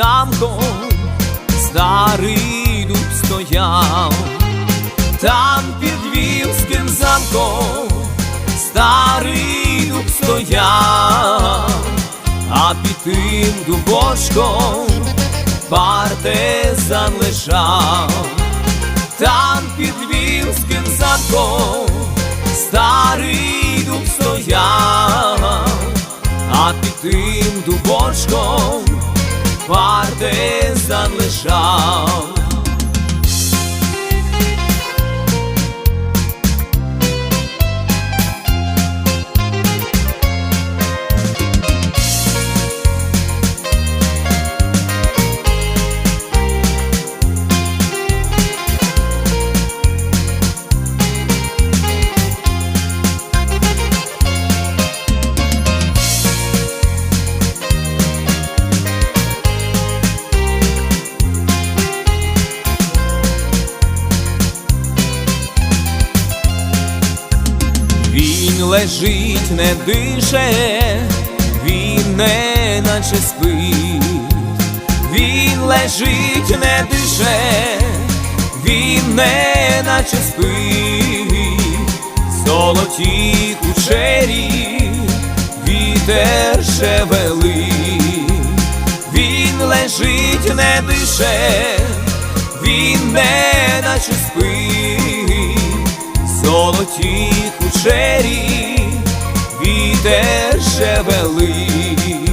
замком старий дуб стояв, там під вільським замком старий дуб стояв, а під тим дубочком партизан лежав, там під вільським замком старий дуб стояв, а під тим дубочком партизан лежав. Він лежить, не дише, він не наче спить, він лежить, не дише, він не наче спить, золоті кучері, вітер шевелить, він лежить, не дише, він не наче спить золоті кучері, вітер шевели.